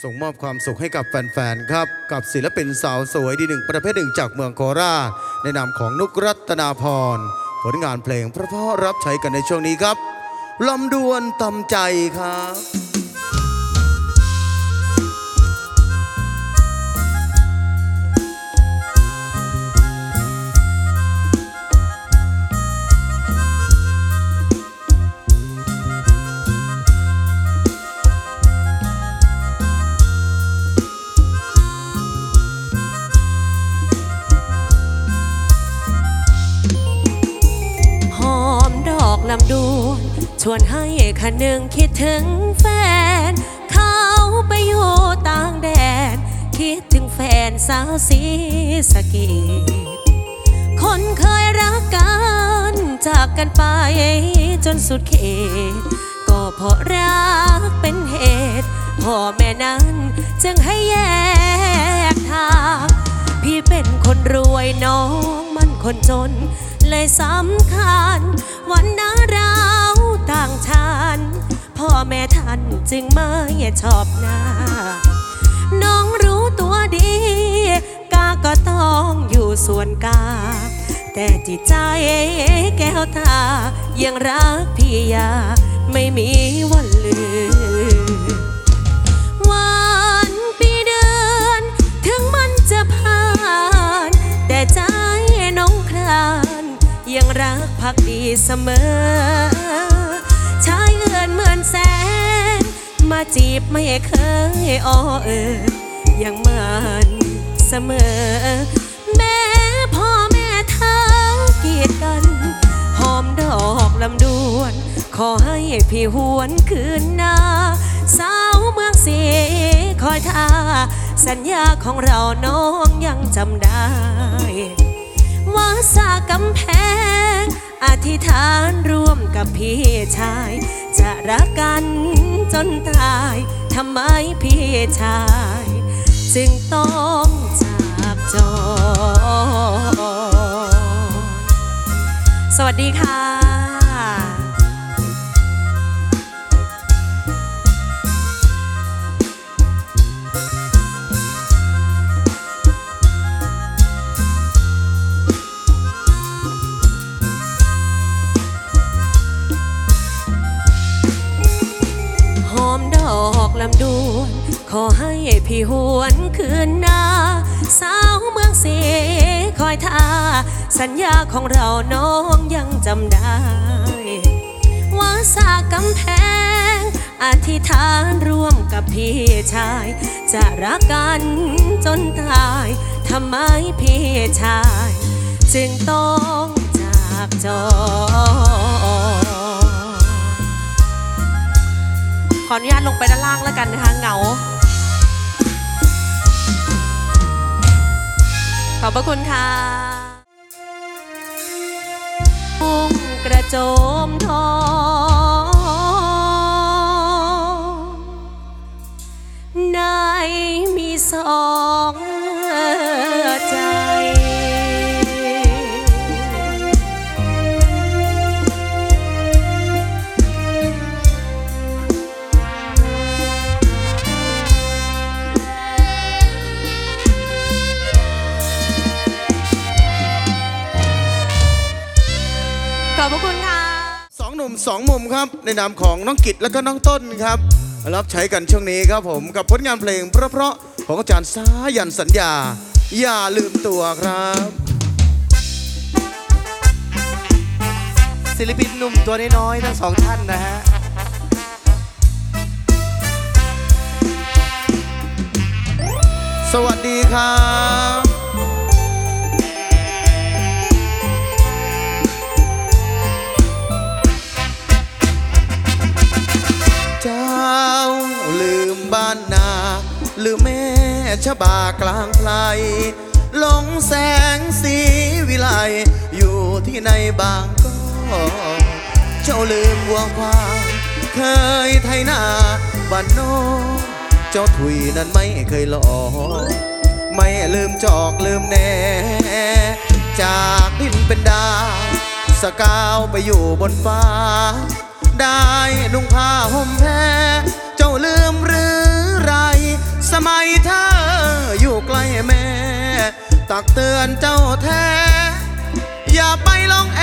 ส่งมอบความสุขให้กับแฟนๆ ครับ กับศิลปินสาวสวยดีหนึ่งประเภทหนึ่งจากเมืองโคราชในนามของนุกรัตนาพร ผลงานเพลงพระพ่อรับใช้กันในช่วงนี้ครับลำดวนตำใจครับ ชวนให้คันหนึ่งคิดถึงแฟน เขาไปอยู่ต่างแดน คิดถึงแฟนสาวสีสะเกตคนเคยรักกัน จากกันไปจนสุดเขต ก็เพราะรักเป็นเหตุพ่อแม่นั้นจึงให้แยกทาง พี่เป็นคนรวยน้องมันคนจน เลยสำคัญวันนั้นเรา ต่างชันพ่อแม่ท่านจึงไม่ชอบหน้า น้องรู้ตัวดี กาก็ต้องอยู่ส่วนกา แต่จิตใจแก้วตา ยังรักพี่ยา ไม่มีวันลืมวันปีเดือน ถึงมันจะผ่าน แต่ใจน้องคลาน ยังรักพักดีเสมอ นเหมือนแสน มาจีบไม่เคยอ้อเออยังมันเสมอ แม่พ่อแม่เธอเกลียดกัน หอมดอกลำดวน ขอให้พี่หวนคืนหน้าสาวเมืองสีคอยท่า สัญญาของเราน้องยังจำได้ ว่าสากำแพง อธิษฐานร่วมกับพี่ชาย จะรักกันจนตายทำไมพี่ชาย จึงต้องจากจอสวัสดีค่ะ พี่หวนคืนหน้าสาวเมืองเสคอยท่า สัญญาของเราน้องยังจำได้ ว่าสากำแพง อธิษฐานร่วมกับพี่ชาย จะรักกันจนตายทำไมพี่ชาย จึงต้องจากจรขออนุญาตลงไปด้านล่างแล้วกันนะคะเหงา ขอบพระคุณค่ะมุ่งกระโจมทองในมีสอง สองหนุ่มสองมุมครับ ในนามของน้องกิตและก็น้องต้นครับ รับใช้กันช่วงนี้ครับผมกับผลงานเพลงเพราะๆของอาจารย์สายันสัญญา อย่าลืมตัวครับ ศิลปินหนุ่มตัวน้อยๆทั้งสองท่านนะฮะสวัสดีครับ ลืมแม่ชะบากลางไพลหลงแสงสีวิไลอยู่ที่ในบางก็เจ้าลืมวัวควายเคยไทยนาบ้านโนอกเจ้าถุยนั้นไม่เคยหลอกไม่ลืมจอกลืมแน่ จากดินเป็นดาวสกาวไปอยู่บนฟ้า ได้นุ่งผ้าห่มแพรเจ้าลืมหรือไร สมัยเธออยู่ใกล้แม่ ตักเตือนเจ้าแท้ อย่าไปลองแอ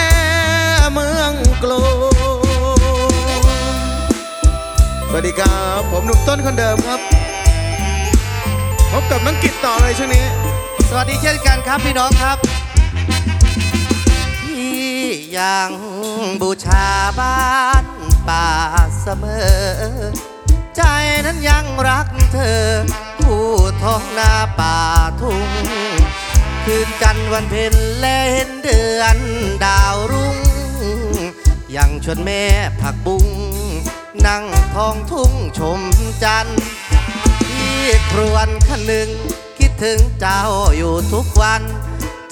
เมืองกลสวัสดีครับ ผมหนุ่มต้นคนเดิมครับ พบกับน้องกิจต่อเลยช่วงนี้ สวัสดีเช่นกันครับพี่น้องครับที่ยังบูชาบ้านป่าเสมอ ใจนั้นยังรัก เธอ ผู้ท้องนาป่าทุ่ง คืนกันทร์วันเพ็ญและเล่นเดือนดาวรุ่ง ยังชวนแม่ผักบุ้งนั่งท้องทุ่งชมจันทร์ที่ครวนขนึงคิดถึงเจ้าอยู่ทุกวัน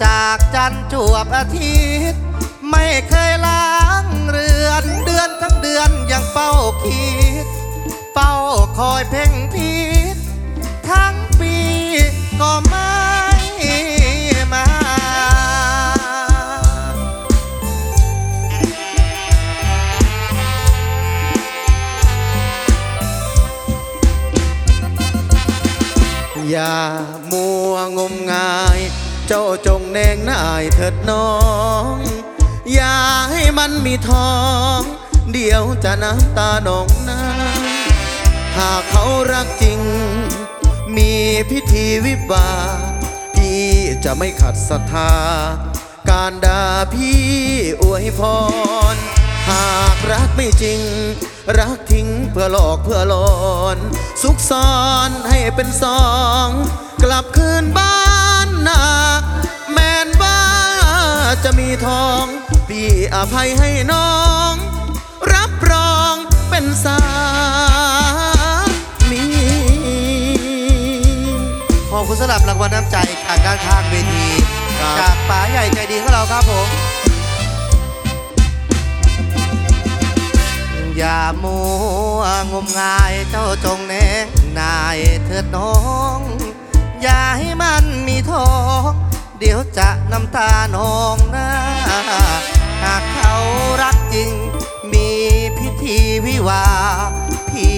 จากจันทร์จวบอาทิตย์ ไม่เคยล้างเรือนเดือนทั้งเดือนยังเป้าคิด เป้าคอยเพ่งพิษทั้งปีก็ไม่มา อย่ามัวงมงาย เจ้าจงแนงนายเถิดน้อง อย่าให้มันมีทอง เดี๋ยวจะน้ำตาหนองน้ำ หากเขารักจริง มีพิธีวิวาพี่จะไม่ขัดศรัทธา การด่าพี่อวยพร หากรักไม่จริง รักทิ้งเพื่อหลอกเพื่อหลอน สุขซ้อนให้เป็นสอง กลับคืนบ้านนาแมนว่าจะมีทอง พี่อภัยให้น้อง รับรองเป็นสามี อบคุณสำหรับรางวัลน้ำใจจากด้านข้างเวที ครับ จากป๋าใหญ่ใจดีของเราครับผม อย่ามัวงมงายเจ้าจงแนงนายเถิดน้อง อย่าให้มันมีทอง เดี๋ยวจะน้ำตานองหน้า หากเขารักจริง มีพิธีวิวาห์พี่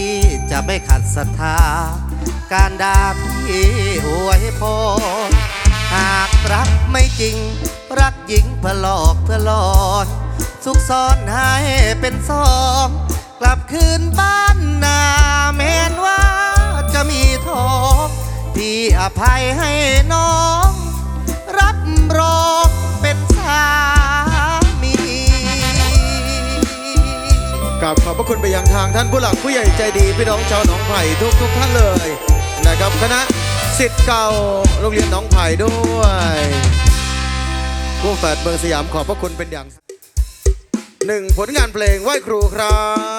จะไม่ขัดศรัทธา การด่าพี่อวยพรหากรักไม่จริง รักหญิงเพื่อหลอกเพื่อหลอนสุขซ้อนให้เป็นสองกลับคืนบ้านนาแม้นว่าจะมีทองพี่อภัยให้น้อง รับรองเป็นสามี กับขอบพระคุณไปยังทางท่านผู้หลักผู้ใหญ่ใจดี พี่น้องชาวหนองไผ่ทุกทุกท่านเลย นะครับคณะสิทธิ์เก่าโรงเรียนหนองไผ่ด้วยผู้แฝดเมืองสยามขอบพระคุณเป็นอย่างหนึ่งผลงานเพลงไหว้ครูครับ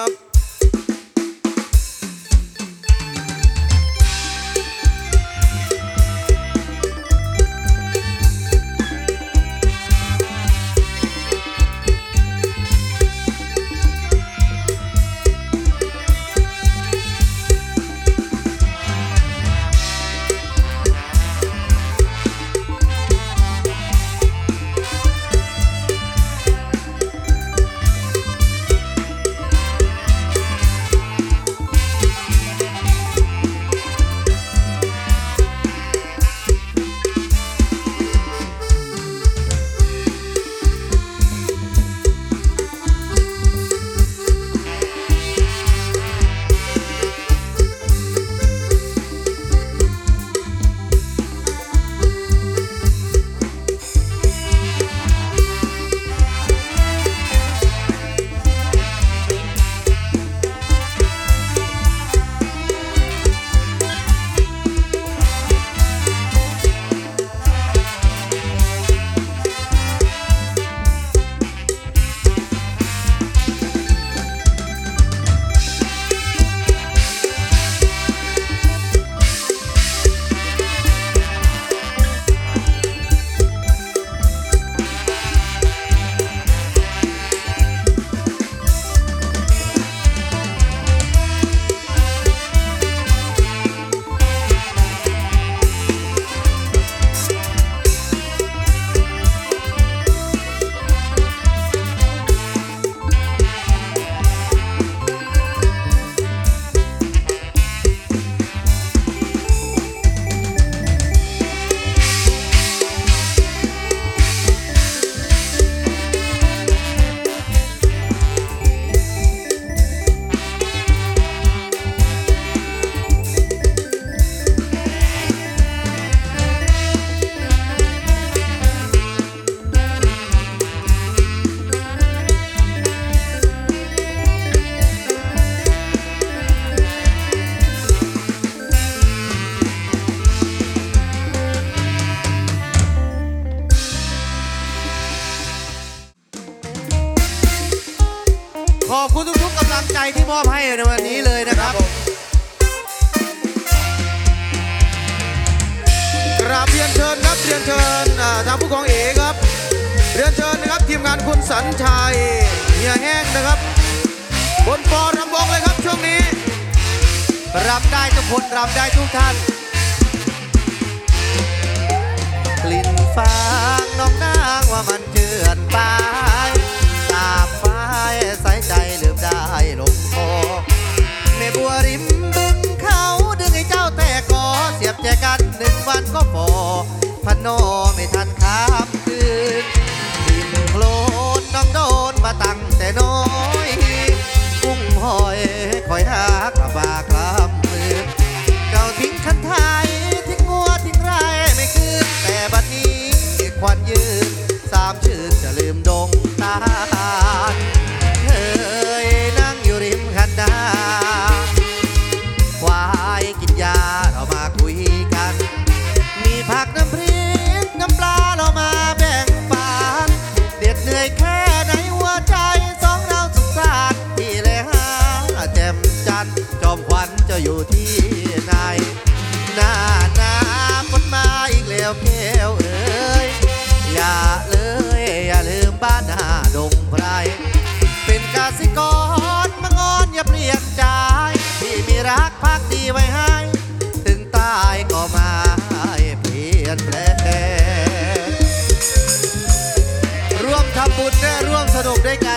พั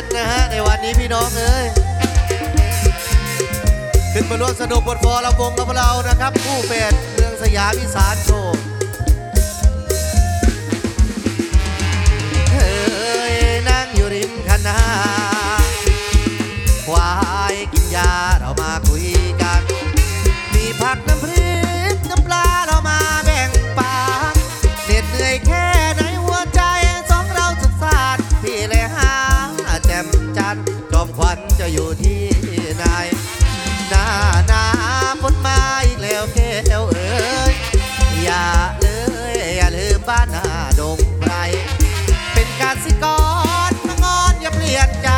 กด้วยกันนะฮะในวันนี้พี่น้องเอ้ยขึ้นมาร่วมสนุกบนฟอร์ลำวงกับเรานะครับผู้เป็ดเมืองสยามอีสานโชว์ บ้านนาดงไรเป็นการสิกรมางอนอย่าเปลี่ยนใจ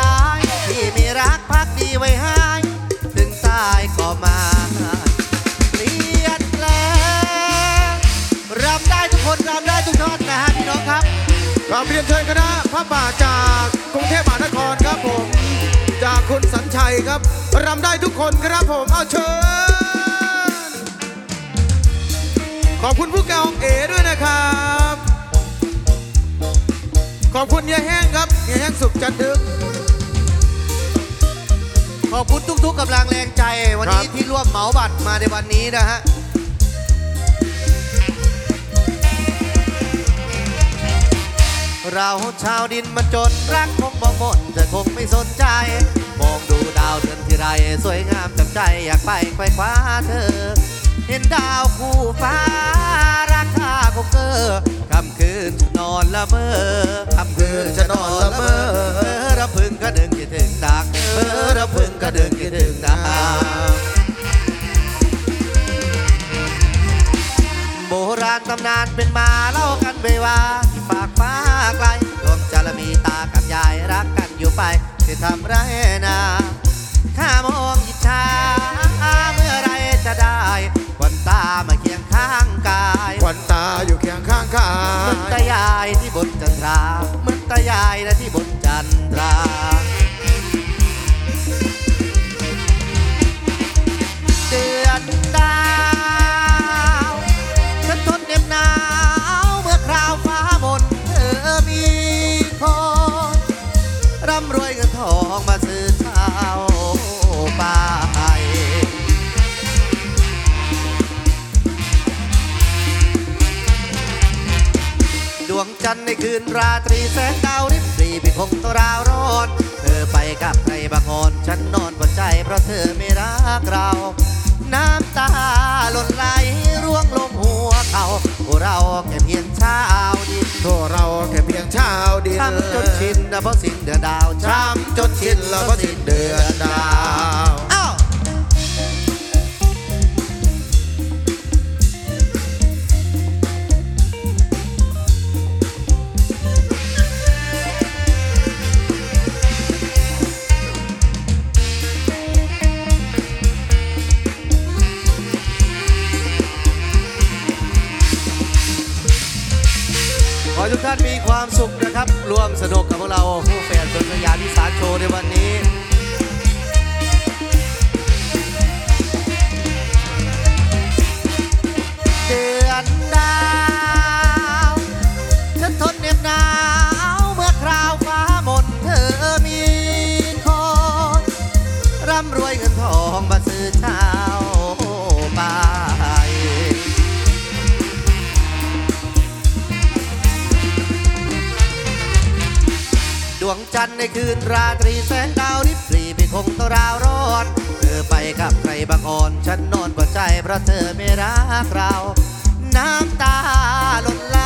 ที่มีรักพักดีไว้ให้ถึงตายก็มาเปลี่ยนแปลงรำได้ทุกคนรำได้ทุกท่อนนะฮะพี่น้องครับราเรียนเชิญคณะพระป่าจากกรุงเทพมหานครครับผม จากคุณสัญชัยครับรำได้ทุกคนครับผมเอาเชิญ ขอบคุณผู้กองเอด้วยนะครับ ขอบคุณเฮียแห้งครับเฮียแห้งสุขจันทึก ขอบคุณทุกๆกำลังแรงใจ วันนี้ครับที่ร่วมเหมาบัตรมาในวันนี้นะฮะเราชาวดินมันจนรักคงบ่หมดแต่คงไม่สนใจ มองดูดาวเดือนที่ไร สวยงามจับใจอยากไปไขว้คว้าเธอ เห็นดาวคู่ฟ้า ราคาก็เกอคำคืนฉันอนละเมอคำคืนฉันอนละเมอเออระพึงก็ดึงคิดถึงดังเออระพึงก็ดึงคิดถึงดังโบราณตำนานเป็นมาเล่ากันไปว่าที่ฝากฟ้าไกลรวมจารมีตากับยายรักกันอยู่ไปที่ทำไรนาข้ามองอิจฉาเมื่อไรจะได้ ตามาเคียงข้างกายขวัญตาอยู่เคียงข้างกาเหมือนยตายายที่บนจันทราเหมือนตายายนะที่บนจันทราเดือนดาว นทร์ในคืนราตรีแสงดาวริบรีพี่คงต้องราวร้อน เธอไปกับใครบางคนฉันนอนบนใจเพราะเธอไม่รักเรา น้ำตาหล่นไหลร่วงลงหัวเขาพวกเราแค่เพียงชาวดินตัวเราแค่เพียงชาวดินช้ำจนชินนะเพราะสิ้นเดือนดาวช้ำจนชินแล้วก็สิ้นเดือนดาวอ้าว ร่วมสนุกกับพวกเราผู้แฟนสนสยามอีสานโชว์ในวันนี้ ดวงจันทร์ในคืนราตรีแสงดาวริบหรีไม่คงต้องราวร้อน เธอไปกับใครบางคนฉันนอนปวดใจเพราะเธอไม่รักเรา น้ำตาหล่นไหล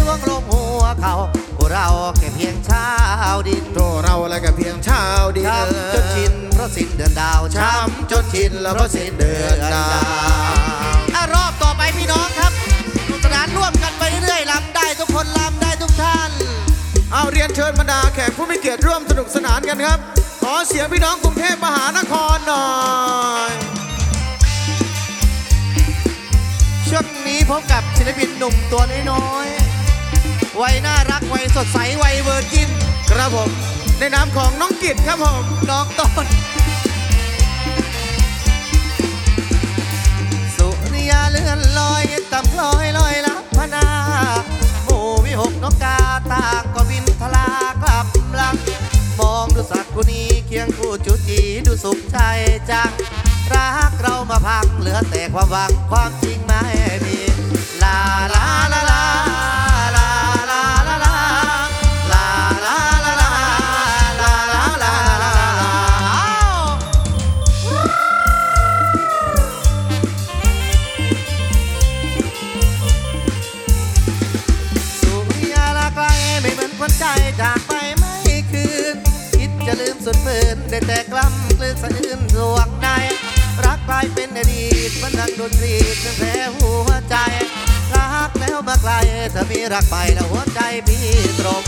ร่วงลงหัวเขาพวกเราแค่เพียงชาวดินโตเราอะไรกับเพียงชาวดีช้ำจนชินเพราะสิ้นเดือนดาวช้ำจนชินแล้วเพราะสิ้นเดือนดาวอะรอบต่อไปพี่น้องครับสนุกสนานร่วมกันไปเรื่อยๆลำได้ทุกคนลำได้ทุกท่าน เอาเรียนเชิญบรรดาแขกผู้มีเกียรติร่วมสนุกสนานกันครับ ขอเสียงพี่น้องกรุงเทพมหานครหน่อยช่วงนี้พบกับศิลปินหนุ่มตัวน้อยๆวัยน่ารักวัยสดใสวัยเวอร์จินครับผม ในนามของน้องกิตครับผมน้องต้นสุริยาเลื่อนลอยต่ำลอยลอยลับพนาหมู่วิหกนกกาต่าง องดูสักกูนี้เคียงคู่จุจีดูสุขใจจัง รักเรามาพังเหลือแต่ความหวังความจริงไม่มีลาลาลาลา สุดฝืนได้แต่กล้ำกลืนสะอื้นสวงในรักกลายเป็นอดีตมันดังดนตรีจนแพ้หัวใจรักแล้วมาไกลถ้ามีรักไปแล้วหัวใจพี่ตรง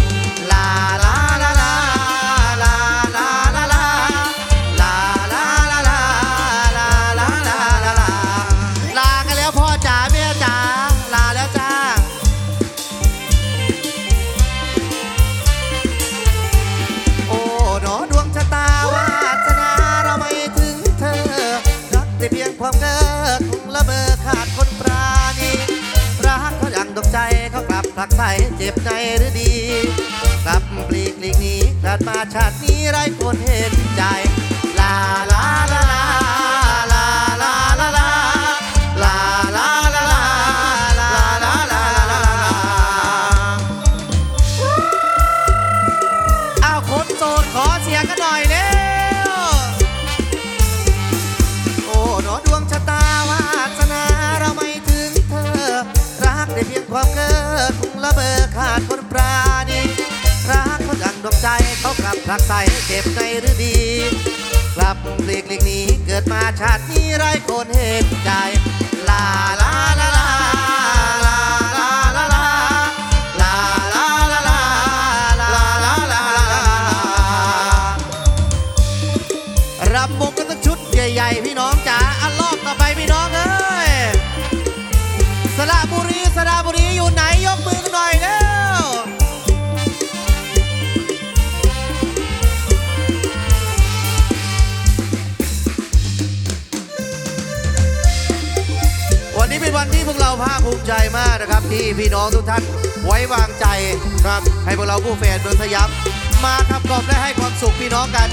ลาลาลาลาลาลาลา เจ็บในหรือดีกลับปลีกลีกนีกลัดมาชาตินี้ไร้คนเห็นใจ ลาลาลาลา กลับผลักใสเจ็บในหรือดี กลับเลีกหลีกหนี้เกิดมาชาตินี้ไร้คนเห็นใจ ลาลาลา ภาคภูมิใจมากนะครับ ที่พี่น้องทุกท่านไว้วางใจครับให้พวกเราผู้แฟนเมืองสยามมาขับกล่อมและให้ความสุขพี่น้องกัน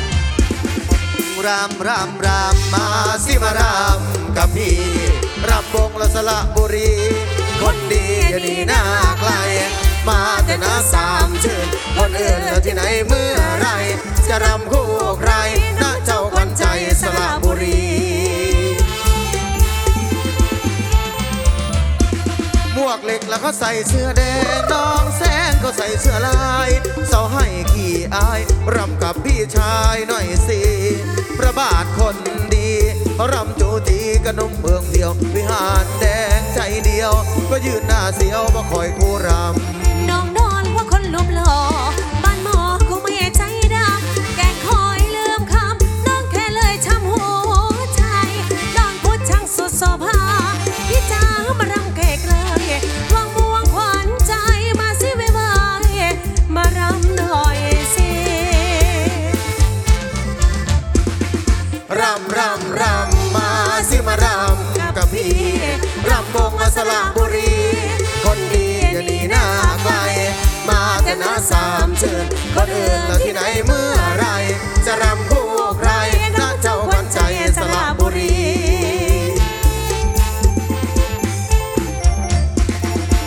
รำรำรำมาสิมามาารำกับพี่รับวงละสละบุรี คนดีอย่าหนีหน้าไกล มาแต่น้าสามชื่นคนอื่นแล้วที่ไหนเมื่อไร จะรำคู่ใครนะเจ้าขวัญใจสละบุรี วกเหล็กแล้วก็ใส่เสื้อแดงน้องแสงก็ใส่เสื้อลายเสาให้ขี่อายรำกับพี่ชายหน่อยสิพระบาทคนดีรำจูตีกระนมเมืองเดียว วิหารแดงใจเดียว ก็ยืนหน้าเสียวมาคอยคู่รำำรำมาซิมารำกับพี่รำวงมาสลาบุรี คนดีอย่าหนี้น่าไกลมาแต่นาสามเชิญคนอื่นเราที่ไหนเมื่อไร จะรำคู่ใครน่าเจ้าวันใจสลาบุรี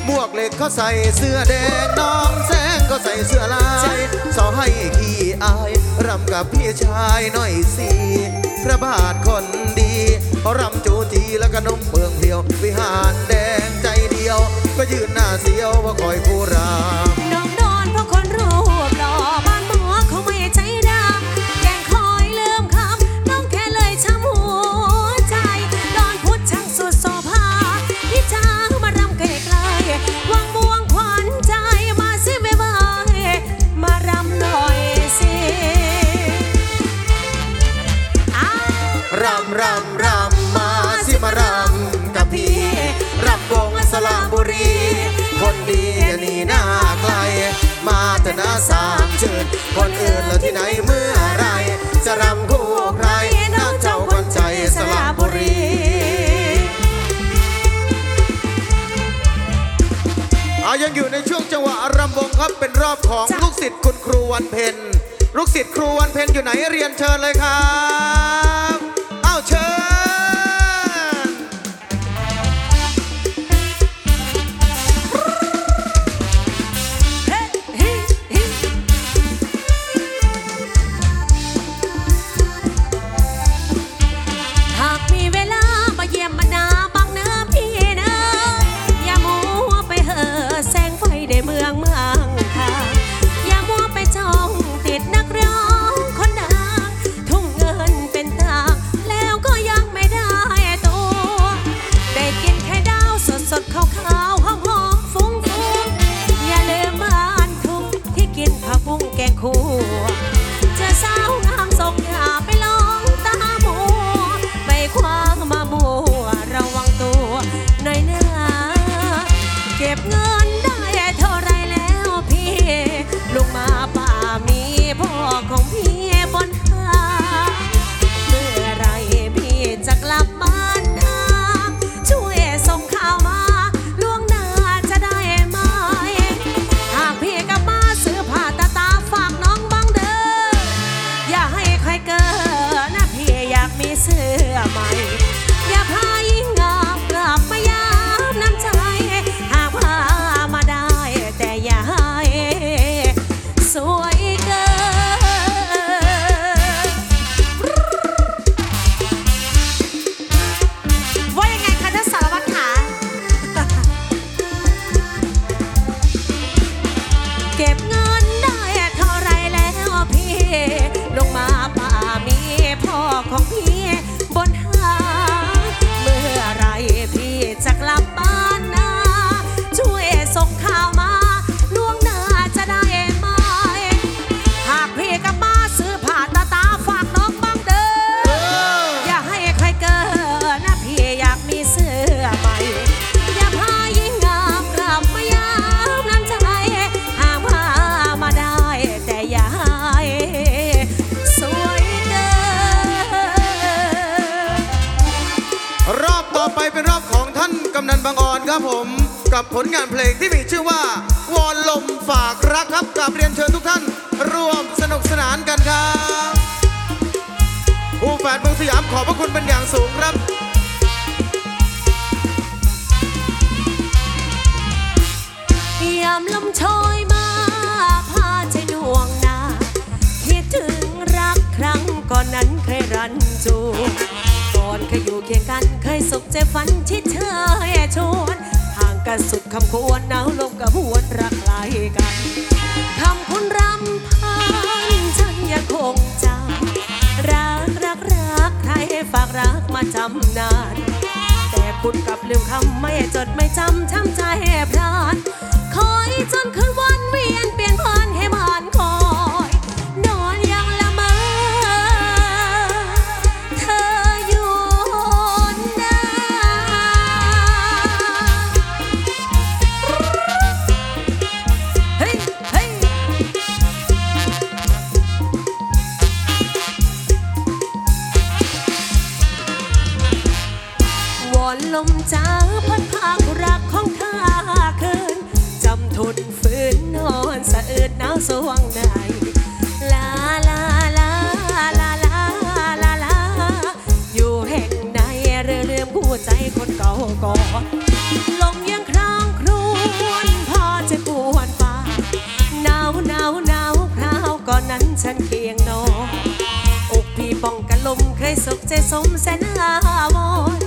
บวกเหล็กเขาใส่เสื้อแดงน้องแสงเขาใส่เสื้อลายสอให้ขี้อายรำกับพี่ชายหน่อยสิ ระบาทคนดีรำจูจีแล้วก็นมเมืองเดียว วิหารแดงใจเดียว ก็ยืนหน้าเสียวว่าคอยผู้รำ ครับเป็นรอบของจ้ะลูกศิษย์คุณครูวันเพ็ญลูกศิษย์ครูวันเพ็ญอยู่ไหนเรียนเชิญเลยครับ กับผลงานเพลงที่มีชื่อว่าวอนลมฝากรักครับกับเรียนเชิญทุกท่าน ร่วมสนุกสนานกันครับผู้แฝดเมืองสยามขอบพระคุณเป็นอย่างสูงครับยามลมโชยมาพาใจดวงนาคิดถึงรักครั้งก่อนนั้นเคยรันจูก่อนเคยอยู่เคียงกันเคยสุขใจฝันที่เธอชวนห่าง กันสุดคำควรหนาวลมกับหวนรักไกลกันคำคุณรำพันฉันยังคงจำรักรักรักใครฝากรักมาจำนาน แต่คุณกลับลืมคำไม่จดไม่จำช้ำใจพรานคอยจนคืนวันเวียน วงในลาลาลาลาลาลาลาอยู่แห่งใดเรือลืมผู้ใจคนเก่าก่อลงยังครางครวนพอจะปวนฟ้าหนาวหนาวหนาวคราวก่อนนั้นฉันเคียงนอนอกพี่ป้องกันลมเคยสุขใจสมแสนอาวร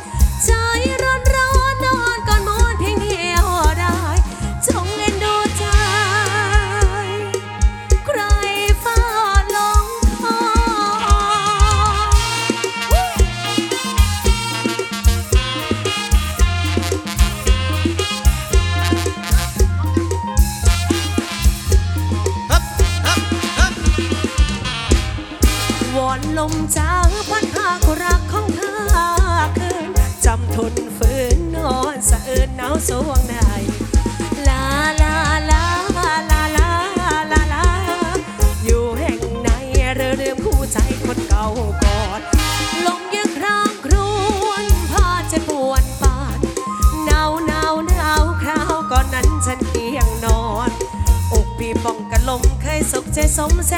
ทนฝืนนอนสะเอินหนาวสวงในลาลาลาลาลาลาลาอยู่แห่งไหนเรือเรือผู้ใจคนเก่าก่อนลมยังครางครวนพาจะปวนปานหนาวหนาวหนาวคราวก่อนนั้นฉันเคียงนอนอกปีป้องกันลมเคยสุขใจสมแส